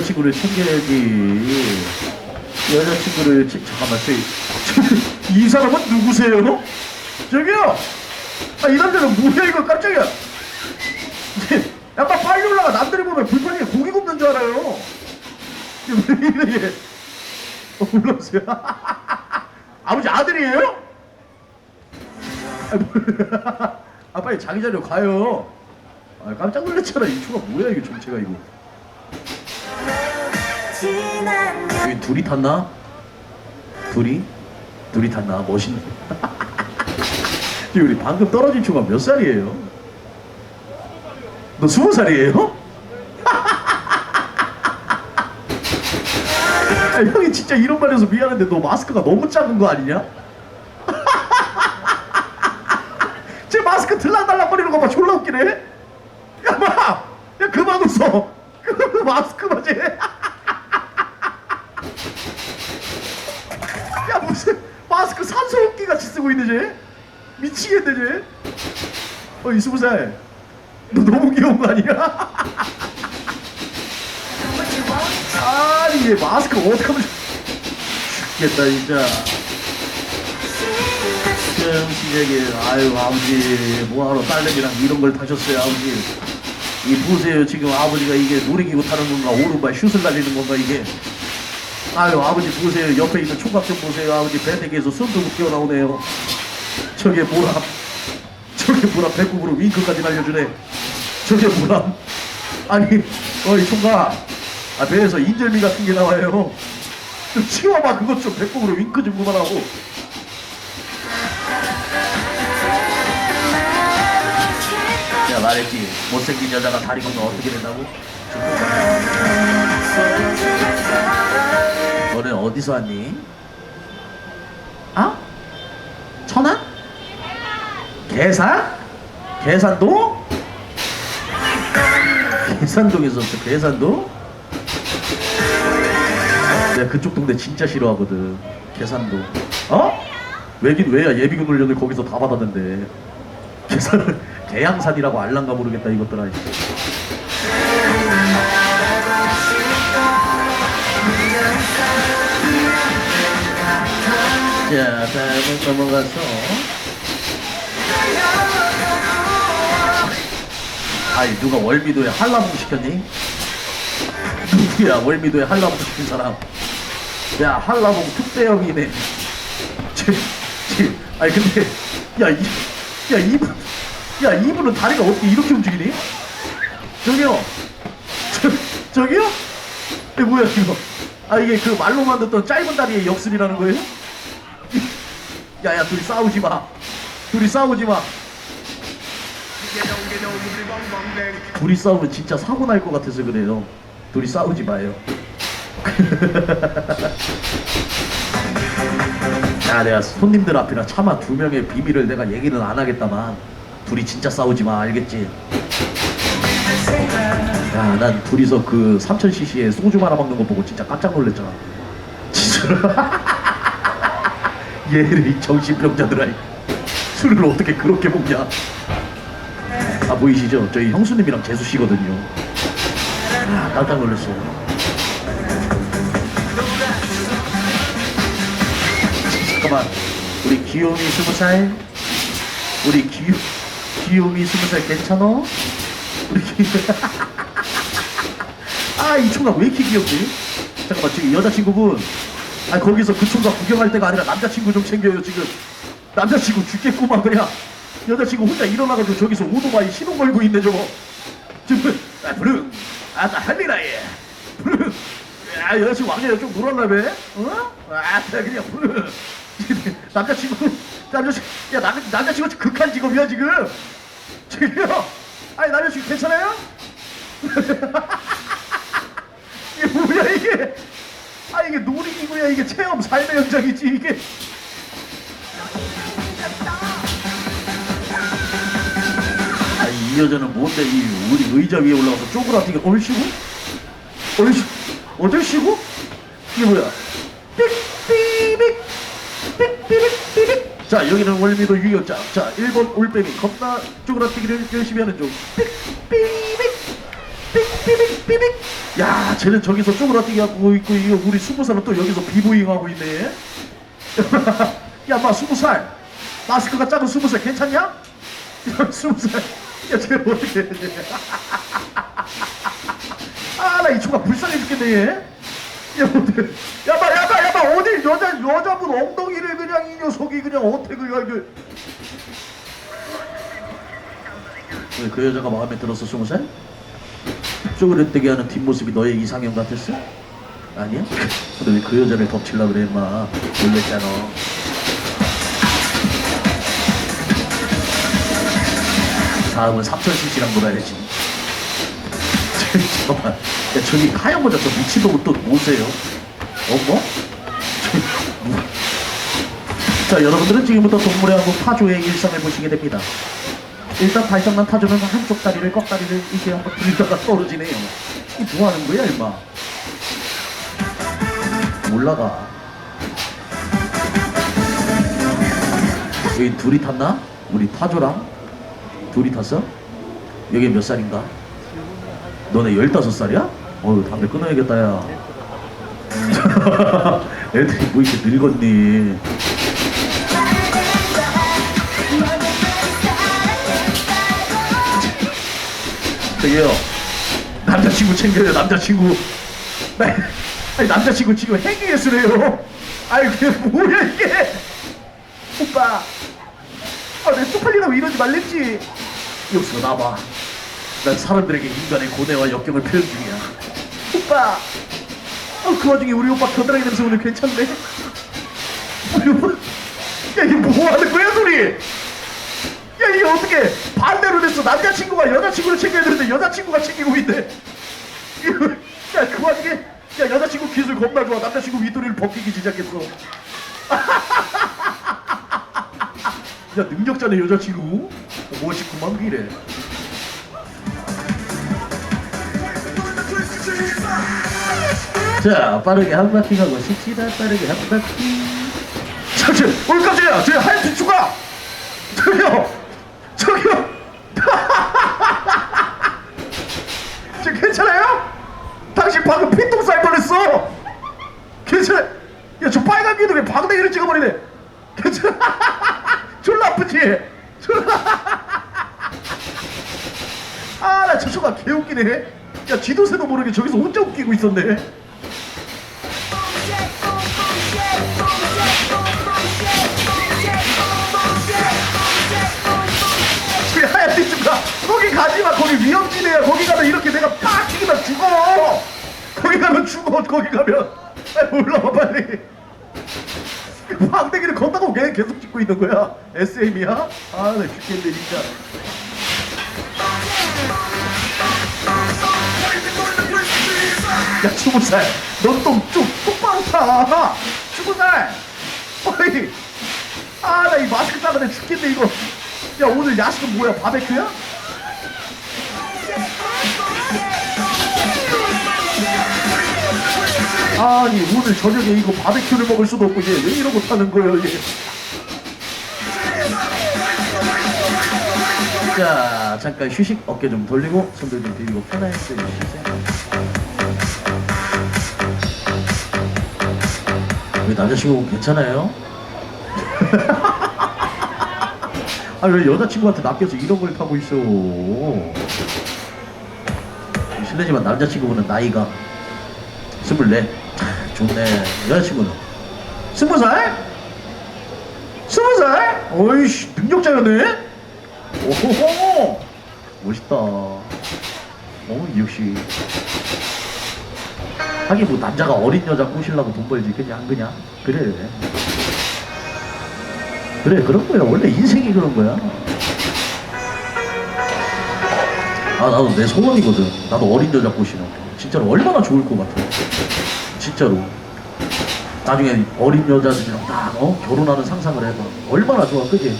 여자친구를 챙겨야지. 여자친구를 챙... 잠깐만, 저기 이 사람은 누구세요? 저기요. 아, 이 남자는 뭐야 이거 깜짝이야. 약간 빨리 올라가 남들이 보면 불판에 고기 굽는 줄 알아요. 왜 이래 얘? 어, 올라오세요. 아버지 아들이에요? 아 빨리 자기 자리로 가요. 아 깜짝 놀랐잖아 이 초가 뭐야 이게 정체가 이거. 여기 둘이 탔나? 둘이? 둘이 탔나? 멋있네. 우리 방금 떨어진 초가 몇 살이에요? 너 스무 살이에요? 아, 형이 진짜 이런 말 해서 미안한데 너 마스크가 너무 작은 거 아니냐? 제 마스크 들락달락거리는 거 봐 졸라 웃기네 야 마! 야 그만 웃어 그 마스크 봐 쟤. 야 무슨 마스크 산소 호흡기 같이 쓰고 쟤. 미치겠네 쟤. 어이 스무 살너 너무 귀여운 거 아니야? 아니 얘 마스크 어떡하면 죽겠다 진짜. 시험 시작에 아유 아버지 뭐하러 딸내미랑 이런 걸 타셨어요 아버지. 이 보세요 지금 아버지가 이게 놀이기구 타는 건가 오른발 슛을 날리는 건가 이게 아유 아버지 보세요. 옆에 있는 총각 좀 보세요. 아버지 배대기에서 손도 못 뛰어나오네요. 저게 뭐라 저게 뭐라 배꼽으로 윙크까지 날려주네. 저게 뭐라 아니 어이 총각. 아 배에서 인절미 같은 게 나와요. 좀 치워봐. 그것 좀 배꼽으로 윙크 좀 그만하고. 내가 말했지. 못생긴 여자가 다리 건너 어떻게 된다고? 어디서 왔니? 아? 천안? 계산? 계산도? 계산동에서 왔어 계산도? 내가 그쪽 동네 진짜 싫어하거든 계산도 어? 왜긴 왜야 예비군 훈련을 거기서 다 받았는데 계산을 계양산이라고 알란가 모르겠다 이것들아 자 다음은 넘어가서 아니 누가 월미도에 한라봉 시켰니? 누구야 월미도에 한라봉 시킨 사람 야 한라봉 특대형이네 쟤, 쟤, 아니 근데 야, 이, 야 이분 야 이분은 다리가 어떻게 이렇게 움직이니? 저기요 저, 저기요? 이게 뭐야 이거 아 이게 그 말로 만 듣던 짧은 다리의 역술이라는 거예요? 야야 둘이 싸우지 마. 둘이 싸우지 마. 둘이 싸우면 진짜 사고 날 것 같아서 그래요. 둘이 싸우지 마요. 야 내가 손님들 앞이라 차마 두 명의 비밀을 내가 얘기는 안 하겠다만 둘이 진짜 싸우지 마 알겠지? 야 난 둘이서 그 3000cc의 소주 말아 먹는 거 보고 진짜 깜짝 놀랐잖아. 진짜 얘를 이 정신병자들아 이 술을 어떻게 그렇게 먹냐 아 보이시죠? 저희 형수님이랑 재수 씨거든요 아 깜짝 놀랐어요 잠깐만 우리 귀요미 스무 살 우리 귀요 귀요미 스무 살 괜찮어? 우리 귀 아이 총각 왜 이렇게 귀엽지? 잠깐만 지금 여자친구분 아 거기서 그 총각 구경할 때가 아니라 남자친구 좀 챙겨요 지금. 남자친구 죽겠구만 그냥. 여자친구 혼자 일어나가지고 저기서 오토바이 시동 걸고 있네 저거. 지금 아 부릉. 아따 할리라 얘 부릉. 아 여자친구 왕년에 좀 놀았나봐. 어? 아따 그냥 부릉. 남자친구 남자친구 야 남, 남자친구 극한 직업이야 지금. 저기요 아니 남자친구 괜찮아요? 이게 뭐야 이게 아 이게 놀이기구야. 이게 체험 삶의 현장이지 이게. 아 이 여자는 뭔데? 이 우리 의자 위에 올라가서 쪼그라뜨기 얼씨구? 얼씨 어쩔씨구? 이게 뭐야? 삑삐빅 삑삐빅 자 여기는 월미도 유효자. 자 1번 올빼미 겁나 쪼그라뜨기를 열심히 하는 중. 삑삐빅 삑 삐빅 삐빅 야 쟤는 저기서 쪼그라뜨기 하고 있고 이거 우리 스무 살은 또 여기서 비보잉 하고 있네 야마 스무 살 마스크가 작은 스무 살 괜찮냐? 야 스무 살야쟤 어떻게 아나 이 초가 불쌍해 죽겠네 얘 야, 어떡해. 야마, 야마, 야마, 어디 여자, 여자분 엉덩이를 그냥 이 녀석이 그냥 어떻게 그냥 이게. 왜그 여자가 마음에 들었어, 스무 살? 쪼그레뜨기 하는 뒷모습이 너의 이상형 같았어? 아니야? 근데 왜 그 여자를 덮칠라 그래, 임마. 놀랬잖아. 다음은 삼천씨씨랑 놀아야지. 잠깐만. 야, 저기 하얀 모자 저 미친 놈은 또 뭐세요? 어머? 자, 여러분들은 지금부터 동물의 왕국 타조의 일상을 보시게 됩니다. 일단 발성난 타조는 한쪽 다리를 꺾다리를 이렇게 한번 들다가 떨어지네요. 이 뭐 하는 거야, 임마? 올라가. 여기 둘이 탔나? 우리 타조랑? 둘이 탔어? 여기 몇 살인가? 너네 15살이야? 어휴 담배 끊어야겠다 야 애들이 뭐 이렇게 늙었니 저기요 남자친구 챙겨요 남자친구 아니 남자친구 지금 행위예술해요 아이 그게 뭐야 이게 오빠 아내 쪽팔리라고 이러지 말랬지 여기서 나봐 난 사람들에게 인간의 고뇌와 역경을 표현 중이야. 오빠! 어, 그 와중에 우리 오빠 겨드랑이 냄새 오늘 괜찮네? 우리 오빠, 야, 이게 뭐 하는 거야, 소리? 야, 이게 어떻게 반대로 됐어? 남자친구가 여자친구를 챙겨야 되는데 여자친구가 챙기고. 이거, 야, 그 와중에, 야, 여자친구 기술 겁나 좋아. 남자친구 윗도리를 벗기기 시작했어. 야, 능력자네, 여자친구. 어, 멋있구만, 이래. 자 빠르게 한 바퀴 가고 싶시다 빠르게 한 바퀴 저기 올 깜짝이야 저기 하얀 뒤추가 저기요 저기요 저 괜찮아요? 당신 방금 피똥 쌀 뻔했어 괜찮아 야저 빨간 기둥에 방댕이를 찍어버리네 괜찮아 졸라 아프지 졸라 아나 저초가 개웃기네 야 지도새도 모르게 저기서 웃기고 있었네. 하얀 띠쭈가 거기 가지마. 거기 위험지대야. 거기 가면 이렇게 내가 팍 튀기면 죽어. 거기 가면 죽어. 거기 가면. 올라와 빨리. 방대기를 걷다가 걔 계속 찍고 있는 거야? SM이야? 아나 죽겠네 진짜 야 스무 살넌또좀 똑바로 타 스무 살. 어이. 아나 이 마스크 따가네 죽겠네 이거. 야 오늘 야식은 뭐야? 바베큐야? 아니 오늘 저녁에 이거 바베큐를 먹을 수도 없고 얘 왜 이러고 타는 거예요 얘. 자 잠깐 휴식 어깨 좀 돌리고 손들 좀 들고 편하게 쓰여주세요 남자친구 괜찮아요? 아 왜 여자친구한테 낚여서 이런 걸 타고 있어 실례지만 남자친구분은 나이가 스물네 아, 좋네 여자친구는 스무 살? 스무 살? 어이씨 능력자였네? 오호호 멋있다 어 역시 하긴 뭐 남자가 어린 여자 꼬시려고 돈 벌지 그냥 안 그냥 그래 그래 그런 거야 원래 인생이 그런 거야 아 나도 내 소원이거든 나도 어린 여자 꼬시는 거 진짜로 얼마나 좋을 것 같아 진짜로 나중에 어린 여자들이랑 딱 어? 결혼하는 상상을 해봐 얼마나 좋아 그지?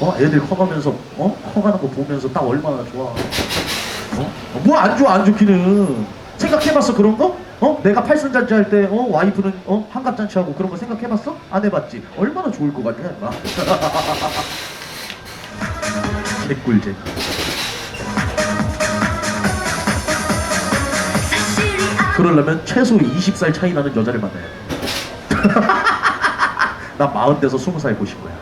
어? 애들 커가면서 어? 커가는 거 보면서 딱 얼마나 좋아 어? 뭐안 좋아 안 좋기는 생각해봤어 그런 거? 어? 내가 팔순잔치 할 때 어? 와이프는 어? 한갑잔치 하고 그런 거 생각해봤어? 안 해봤지? 얼마나 좋을 것 같냐 막 개꿀잼 그러려면 최소 20살 차이 나는 여자를 만나야 돼. 나 마흔 돼서 스무 살 보신 거야.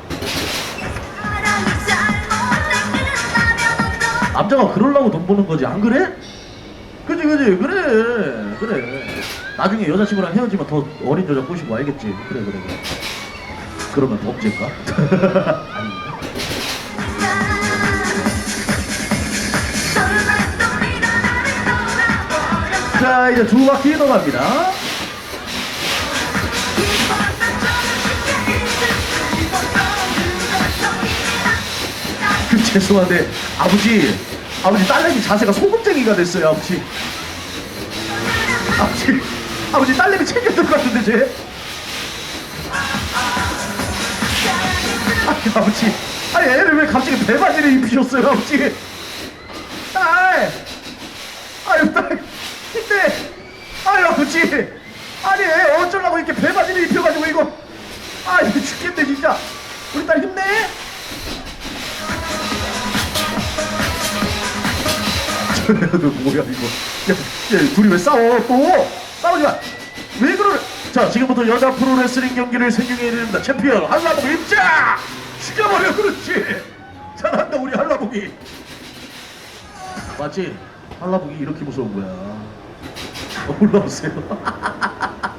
남자가 그러려고 돈 버는 거지 안 그래? 그지 그지. 그래. 그래. 나중에 여자친구랑 헤어지면 더 어린 여자 꼬시고 알겠지? 그래 그래 그래. 그러면 범죄인가? 아닌가? 자 이제 두 바퀴 더 갑니다. 그 죄송한데 아버지 아버지 딸내미 자세가 소금쟁이가 됐어요 아버지? 아버지 아버지 딸내미 챙겨줄 것 같은데 쟤? 아니 아버지. 아니 애를 왜 갑자기 배바지를 입히셨어요 아버지? 딸 아유 딸 힘내 아유 아버지! 아니 애 어쩌려고 이렇게 배바지를 입혀가지고 이거! 아 이거 죽겠네 진짜. 우리 딸 힘내 뭐야 이거. 야, 야 둘이 왜 싸워? 또? 싸우지 마 왜 그러래? 자 지금부터 여자 프로레슬링 경기를 생중에 이릅니다. 챔피언 한라봉 입자! 죽여버려 그렇지! 잘한다 우리 한라봉이. 맞지? 한라봉이 이렇게 무서운 거야. 어, 올라오세요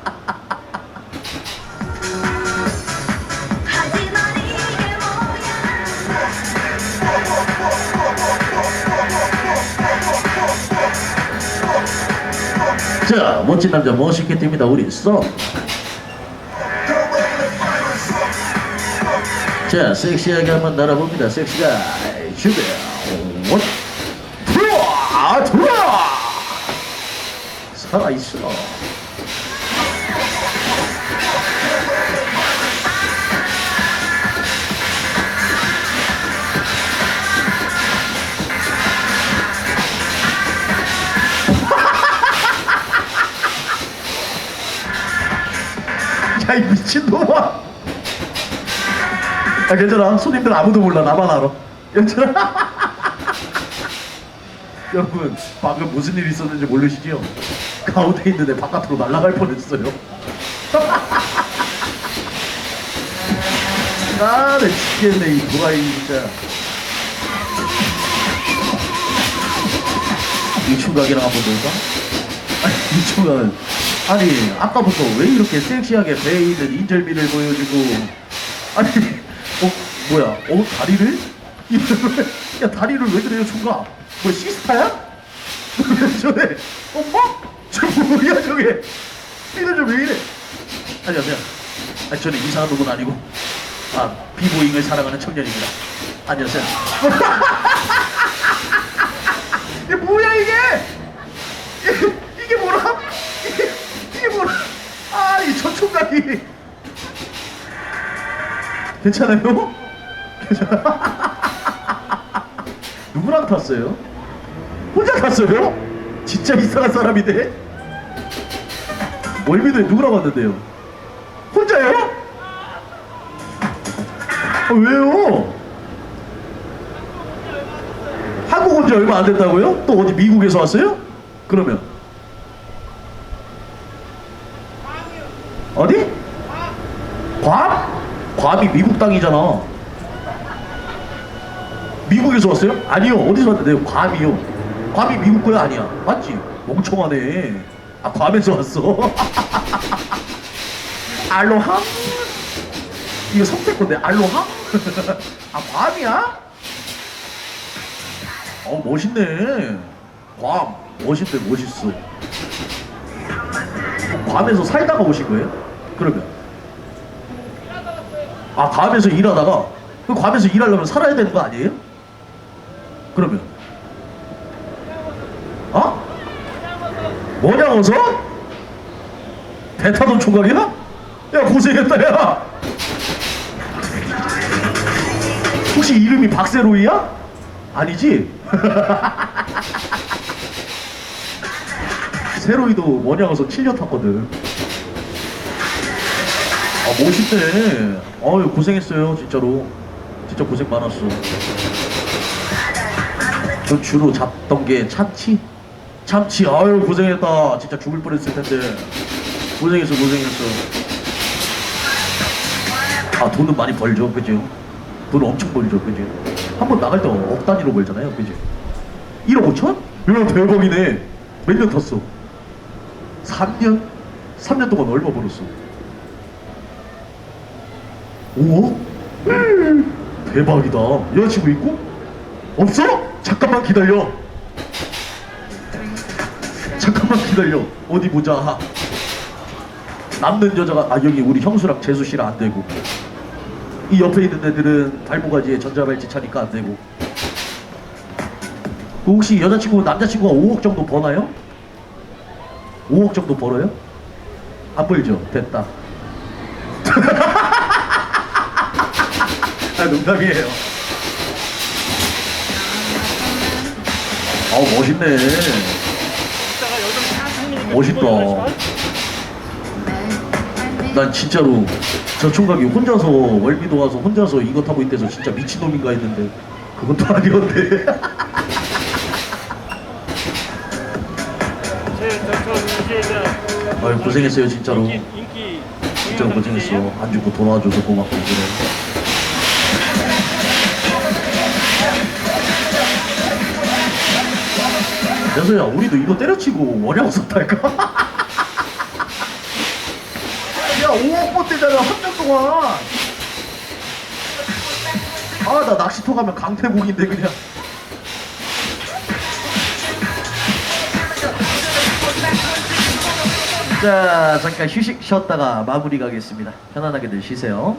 자 멋진 남자 멋있게 뜁니다 우리. 써. 자 섹시하게 한번 날아봅니다. 섹시가. 준비 원. 들어와! 들어와! 살아있어 야 이 미친놈아. 아 괜찮아. 손님들 아무도 몰라. 나만 알아. 괜찮아. 여러분 방금 무슨 일이 있었는지 모르시죠? 가운데 있는 애 바깥으로 날아갈 뻔했어요. 아나 죽겠네 이 도라이 진짜. 이 충각이랑 한번 놀까? 아니 이 충각은 아니 아까부터 왜 이렇게 섹시하게 배에 있는 인절미를 보여주고 아니 어 뭐야 어 다리를? 야 다리를 왜 그래요 충각? 뭐 시스타야? 왜 저래? 엄마? 저 뭐야 저게? 이거 좀왜 이래? 안녕하세요. 아니 저는 이상한 놈은 아니고 아 비보잉을 사랑하는 청년입니다. 안녕하세요. 이게 뭐야? 이게, 이게 뭐라? 이게, 이게 뭐라? 아, 이 저총각이 괜찮아요? 괜찮아? 누구랑 탔어요? 혼자 탔어요? 진짜 이상한 사람이네. 월미도에 누구랑 왔는데요? 혼자요? 아, 왜요? 한국 온 지 얼마 안 됐다고요? 또 어디 미국에서 왔어요? 그러면 어디? 괌? 괌이 미국 땅이잖아. 미국에서 왔어요? 아니요. 어디서 왔는데요? 괌이요. 괌이 미국 거야 아니야? 맞지? 멍청하네. 아 괌에서 왔어. 알로하? 이거 건데 알로하? 아 괌이야? 어 멋있네. 괌 멋있대 멋있어. 괌에서 살다가 오신 거예요? 그러면 아 괌에서 일하다가 그 괌에서 일하려면 살아야 되는 거 아니에요? 그러면 어? 뭐냐고서? 배 타던 총각이야? 야 고생했다 야 혹시 이름이 박세로이야? 아니지? 세로이도 뭐냐고서 7년 탔거든 아 멋있네 어유 고생했어요 진짜로. 진짜 고생 많았어. 저 주로 잡던 게 차치? 참치 아유 고생했다. 진짜 죽을 뻔했을 텐데. 고생했어 고생했어. 아 돈은 많이 벌죠 그죠? 돈 엄청 벌죠 그죠? 한 번 나갈 때 억 단위로 벌잖아요 그죠? 1억 5천? 이야 대박이네. 몇 년 탔어? 3년? 3년 동안 얼마 벌었어 5억? 대박이다 여자친구 있고? 없어? 잠깐만 기다려 잠깐만 기다려 어디 보자 남는 여자가 아 여기 우리 형수랑 재수 씨랑 안 되고 이 옆에 있는 애들은 발모가지에 전자발찌 차니까 안 되고 그 혹시 여자친구 남자친구가 5억 정도 버나요? 5억 정도 벌어요? 안 벌죠? 됐다 아 농담이에요. 아우 멋있네. 멋있다. 난 진짜로 저 총각이 혼자서 월미도 와서 혼자서 이거 타고 있대서 진짜 미친놈인가 했는데 그건 또 아니었네. 아유 고생했어요 진짜로. 인기 인기 진짜 고생했어. 안 죽고 돌아와줘서 고맙고 그래 여서야 우리도 이거 때려치고 원양 샀달까? 야 5억 번대잖아 한년 동안. 아 나 낚시터 가면 강태국인데 그냥. 자 잠깐 휴식 쉬었다가 마무리 가겠습니다. 편안하게들 쉬세요